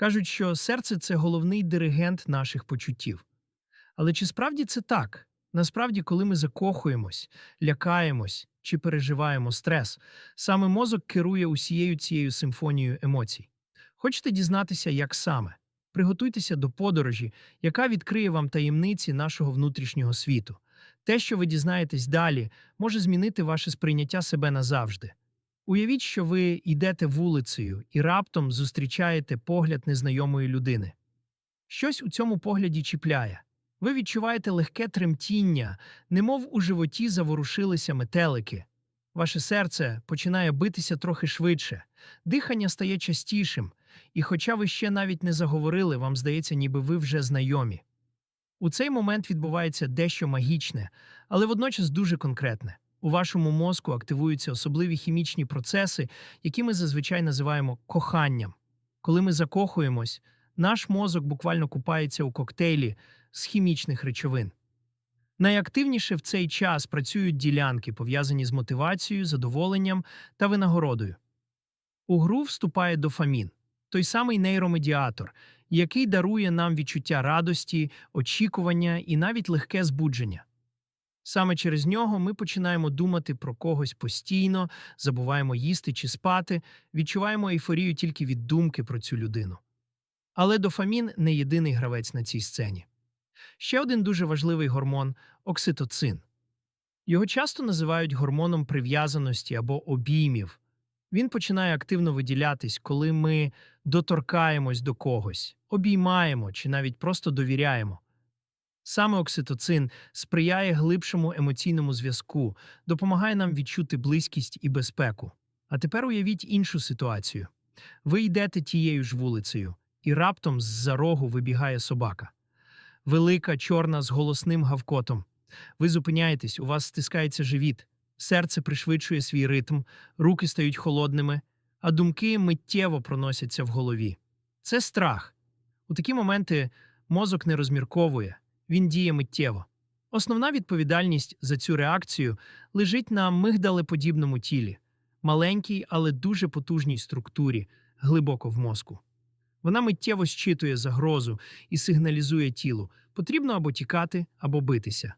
Кажуть, що серце це головний диригент наших почуттів. Але чи справді це так? Насправді, коли ми закохуємось, лякаємось чи переживаємо стрес, саме мозок керує усією цією симфонією емоцій. Хочете дізнатися, як саме? Приготуйтеся до подорожі, яка відкриє вам таємниці нашого внутрішнього світу. Те, що ви дізнаєтесь далі, може змінити ваше сприйняття себе назавжди. Уявіть, що ви йдете вулицею і раптом зустрічаєте погляд незнайомої людини. Щось у цьому погляді чіпляє. Ви відчуваєте легке тремтіння, немов у животі заворушилися метелики. Ваше серце починає битися трохи швидше, дихання стає частішим, і, хоча ви ще навіть не заговорили, вам здається, ніби ви вже знайомі. У цей момент відбувається дещо магічне, але водночас дуже конкретне. У вашому мозку активуються особливі хімічні процеси, які ми зазвичай називаємо коханням. Коли ми закохуємось, наш мозок буквально купається у коктейлі з хімічних речовин. Найактивніше в цей час працюють ділянки, пов'язані з мотивацією, задоволенням та винагородою. У гру вступає дофамін, той самий нейромедіатор, який дарує нам відчуття радості, очікування і навіть легке збудження. Саме через нього ми починаємо думати про когось постійно, забуваємо їсти чи спати, відчуваємо ейфорію тільки від думки про цю людину. Але дофамін не єдиний гравець на цій сцені. Ще один дуже важливий гормон окситоцин. Його часто називають гормоном прив'язаності або обіймів. Він починає активно виділятись, коли ми доторкаємось до когось, обіймаємо чи навіть просто довіряємо. Саме окситоцин сприяє глибшому емоційному зв'язку, допомагає нам відчути близькість і безпеку. А тепер уявіть іншу ситуацію. Ви йдете тією ж вулицею, і раптом з-за рогу вибігає собака. Велика, чорна, з голосним гавкотом. Ви зупиняєтесь, у вас стискається живіт, серце пришвидшує свій ритм, руки стають холодними, а думки миттєво проносяться в голові. Це страх. У такі моменти мозок не розмірковує, він діє миттєво. Основна відповідальність за цю реакцію лежить на мигдалеподібному тілі, маленькій, але дуже потужній структурі, глибоко в мозку. Вона миттєво щитує загрозу і сигналізує тілу потрібно або тікати, або битися.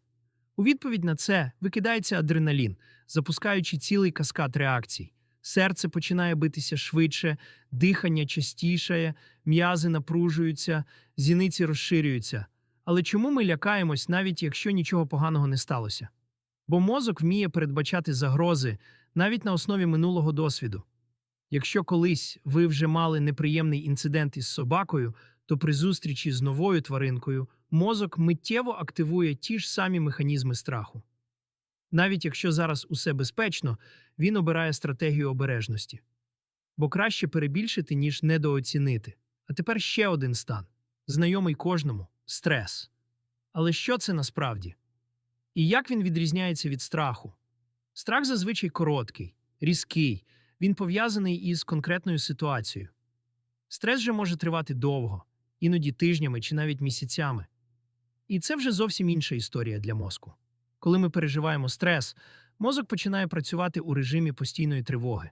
У відповідь на це викидається адреналін, запускаючи цілий каскад реакцій. Серце починає битися швидше, дихання частішає, м'язи напружуються, зіниці розширюються. Але чому ми лякаємось, навіть якщо нічого поганого не сталося? Бо мозок вміє передбачати загрози навіть на основі минулого досвіду. Якщо колись ви вже мали неприємний інцидент із собакою, то при зустрічі з новою тваринкою мозок миттєво активує ті ж самі механізми страху. Навіть якщо зараз усе безпечно, він обирає стратегію обережності. Бо краще перебільшити, ніж недооцінити. А тепер ще один стан знайомий кожному стрес. Але що це насправді? І як він відрізняється від страху? Страх зазвичай короткий, різкий, він пов'язаний із конкретною ситуацією. Стрес же може тривати довго, іноді тижнями чи навіть місяцями. І це вже зовсім інша історія для мозку. Коли ми переживаємо стрес, мозок починає працювати у режимі постійної тривоги.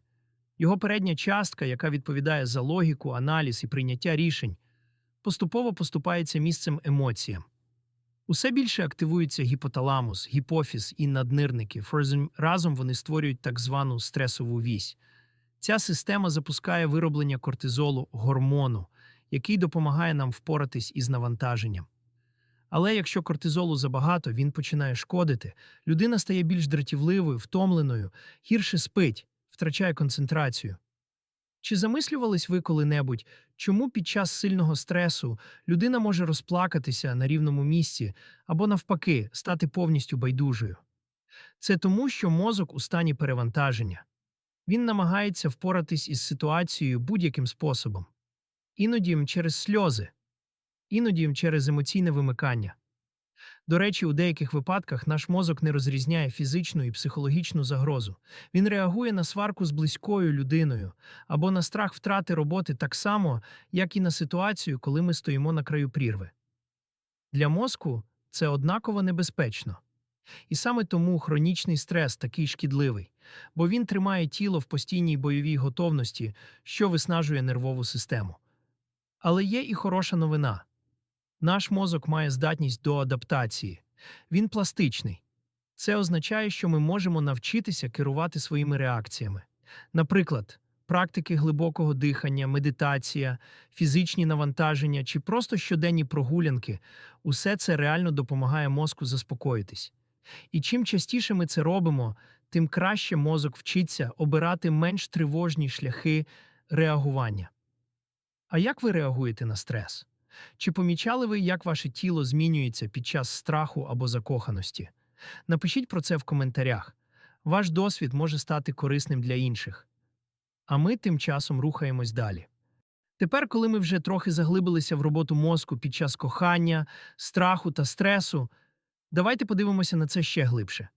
Його передня частка, яка відповідає за логіку, аналіз і прийняття рішень, поступово поступається місцем емоціям. Усе більше активується гіпоталамус, гіпофіз і наднирники. Разом вони створюють так звану стресову вісь. Ця система запускає вироблення кортизолу гормону, який допомагає нам впоратись із навантаженням. Але якщо кортизолу забагато, він починає шкодити, людина стає більш дратівливою, втомленою, гірше спить, втрачає концентрацію. Чи замислювались ви коли-небудь, чому під час сильного стресу людина може розплакатися на рівному місці або, навпаки, стати повністю байдужою? Це тому, що мозок у стані перевантаження. Він намагається впоратись із ситуацією будь-яким способом, іноді через сльози, іноді через емоційне вимикання. До речі, у деяких випадках наш мозок не розрізняє фізичну і психологічну загрозу. Він реагує на сварку з близькою людиною або на страх втрати роботи так само, як і на ситуацію, коли ми стоїмо на краю прірви. Для мозку це однаково небезпечно. І саме тому хронічний стрес такий шкідливий, бо він тримає тіло в постійній бойовій готовності, що виснажує нервову систему. Але є і хороша новина. Наш мозок має здатність до адаптації. Він пластичний. Це означає, що ми можемо навчитися керувати своїми реакціями. Наприклад, практики глибокого дихання, медитація, фізичні навантаження чи просто щоденні прогулянки усе це реально допомагає мозку заспокоїтись. І чим частіше ми це робимо, тим краще мозок вчиться обирати менш тривожні шляхи реагування. А як ви реагуєте на стрес? Чи помічали ви, як ваше тіло змінюється під час страху або закоханості? Напишіть про це в коментарях. Ваш досвід може стати корисним для інших. А ми тим часом рухаємось далі. Тепер, коли ми вже трохи заглибилися в роботу мозку під час кохання, страху та стресу, давайте подивимося на це ще глибше.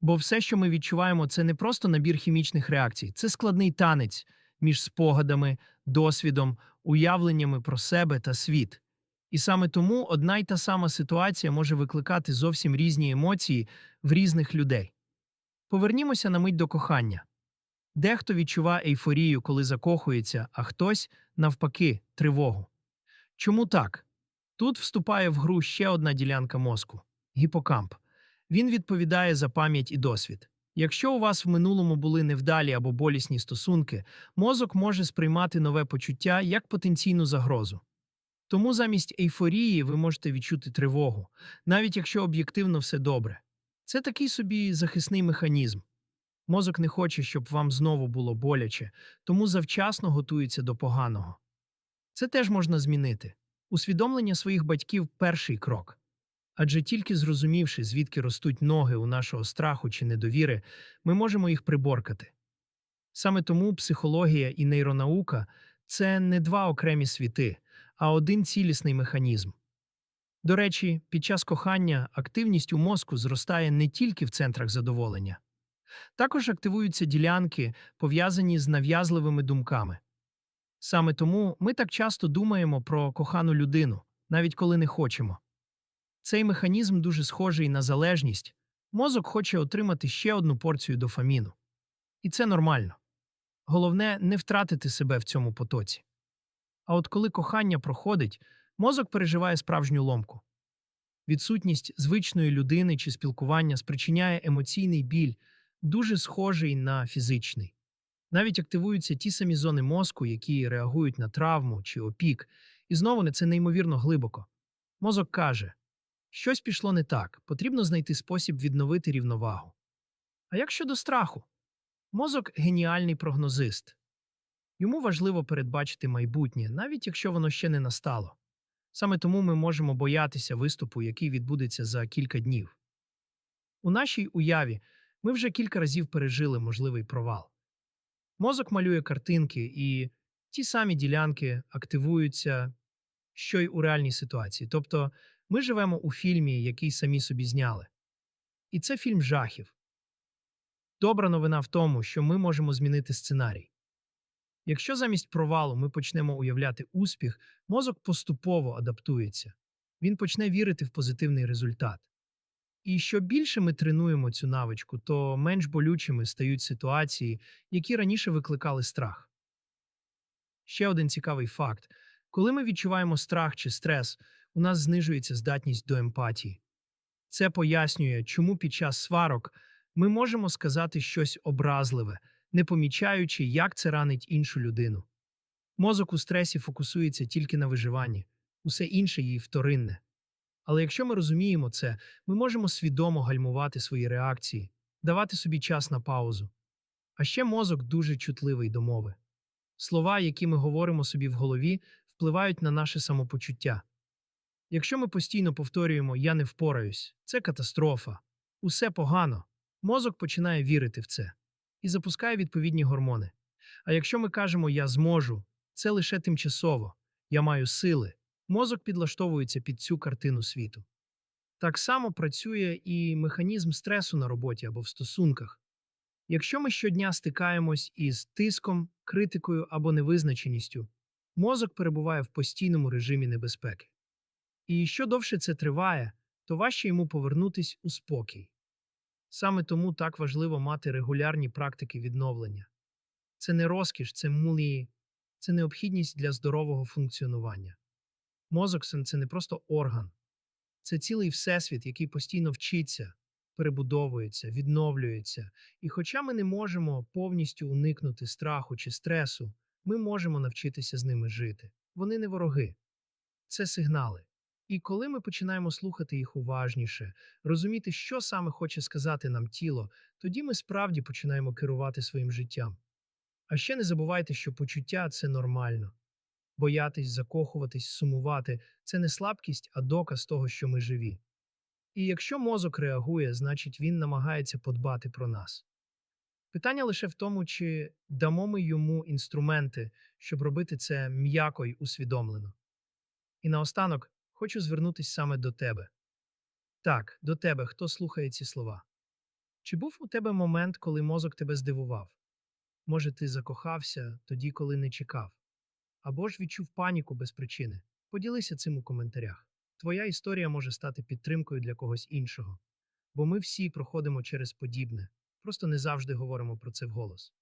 Бо все, що ми відчуваємо, це не просто набір хімічних реакцій, це складний танець між спогадами, досвідом, уявленнями про себе та світ. І саме тому одна й та сама ситуація може викликати зовсім різні емоції в різних людей. Повернімося на мить до кохання. Дехто відчуває ейфорію, коли закохується, а хтось, навпаки, тривогу. Чому так? Тут вступає в гру ще одна ділянка мозку гіпокамп. Він відповідає за пам'ять і досвід. Якщо у вас в минулому були невдалі або болісні стосунки, мозок може сприймати нове почуття як потенційну загрозу. Тому замість ейфорії ви можете відчути тривогу, навіть якщо об'єктивно все добре. Це такий собі захисний механізм. Мозок не хоче, щоб вам знову було боляче, тому завчасно готується до поганого. Це теж можна змінити. Усвідомлення своїх батьків перший крок. Адже тільки зрозумівши, звідки ростуть ноги у нашого страху чи недовіри, ми можемо їх приборкати. Саме тому психологія і нейронаука це не два окремі світи, а один цілісний механізм. До речі, під час кохання активність у мозку зростає не тільки в центрах задоволення. Також активуються ділянки, пов'язані з нав'язливими думками. Саме тому ми так часто думаємо про кохану людину, навіть коли не хочемо. Цей механізм дуже схожий на залежність. Мозок хоче отримати ще одну порцію дофаміну. І це нормально. Головне не втратити себе в цьому потоці. А от коли кохання проходить, мозок переживає справжню ломку. Відсутність звичної людини чи спілкування спричиняє емоційний біль, дуже схожий на фізичний. Навіть активуються ті самі зони мозку, які реагують на травму чи опік, і знову не це неймовірно глибоко. Мозок каже, щось пішло не так, потрібно знайти спосіб відновити рівновагу. А як щодо страху? Мозок геніальний прогнозист. Йому важливо передбачити майбутнє, навіть якщо воно ще не настало. Саме тому ми можемо боятися виступу, який відбудеться за кілька днів. У нашій уяві ми вже кілька разів пережили можливий провал. Мозок малює картинки, і ті самі ділянки активуються, що й у реальній ситуації. Тобто ми живемо у фільмі, який самі собі зняли. І це фільм жахів. Добра новина в тому, що ми можемо змінити сценарій. Якщо замість провалу ми почнемо уявляти успіх, мозок поступово адаптується, він почне вірити в позитивний результат. І що більше ми тренуємо цю навичку, то менш болючими стають ситуації, які раніше викликали страх. Ще один цікавий факт: коли ми відчуваємо страх чи стрес, у нас знижується здатність до емпатії. Це пояснює, чому під час сварок ми можемо сказати щось образливе, не помічаючи, як це ранить іншу людину. Мозок у стресі фокусується тільки на виживанні, усе інше їй вторинне. Але якщо ми розуміємо це, ми можемо свідомо гальмувати свої реакції, давати собі час на паузу. А ще мозок дуже чутливий до мови. Слова, які ми говоримо собі в голові, впливають на наше самопочуття. Якщо ми постійно повторюємо Я не впораюсь, це катастрофа, усе погано, мозок починає вірити в це і запускає відповідні гормони. А якщо ми кажемо Я зможу, це лише тимчасово, я маю сили, мозок підлаштовується під цю картину світу. Так само працює і механізм стресу на роботі або в стосунках. Якщо ми щодня стикаємось із тиском, критикою або невизначеністю, мозок перебуває в постійному режимі небезпеки. І що довше це триває, то важче йому повернутись у спокій. Саме тому так важливо мати регулярні практики відновлення. Це не розкіш, це мулії це необхідність для здорового функціонування. Мозок це не просто орган, це цілий всесвіт, який постійно вчиться, перебудовується, відновлюється. І хоча ми не можемо повністю уникнути страху чи стресу, ми можемо навчитися з ними жити. Вони не вороги, це сигнали. І коли ми починаємо слухати їх уважніше, розуміти, що саме хоче сказати нам тіло, тоді ми справді починаємо керувати своїм життям. А ще не забувайте, що почуття це нормально. Боятись, закохуватись, сумувати це не слабкість, а доказ того, що ми живі. І якщо мозок реагує, значить він намагається подбати про нас. Питання лише в тому, чи дамо ми йому інструменти, щоб робити це м'яко й усвідомлено. І наостанок хочу звернутися саме до тебе. Так, до тебе, хто слухає ці слова. Чи був у тебе момент, коли мозок тебе здивував? Може, ти закохався тоді, коли не чекав? Або ж відчув паніку без причини? Поділися цим у коментарях. Твоя історія може стати підтримкою для когось іншого, бо ми всі проходимо через подібне, просто не завжди говоримо про це вголос.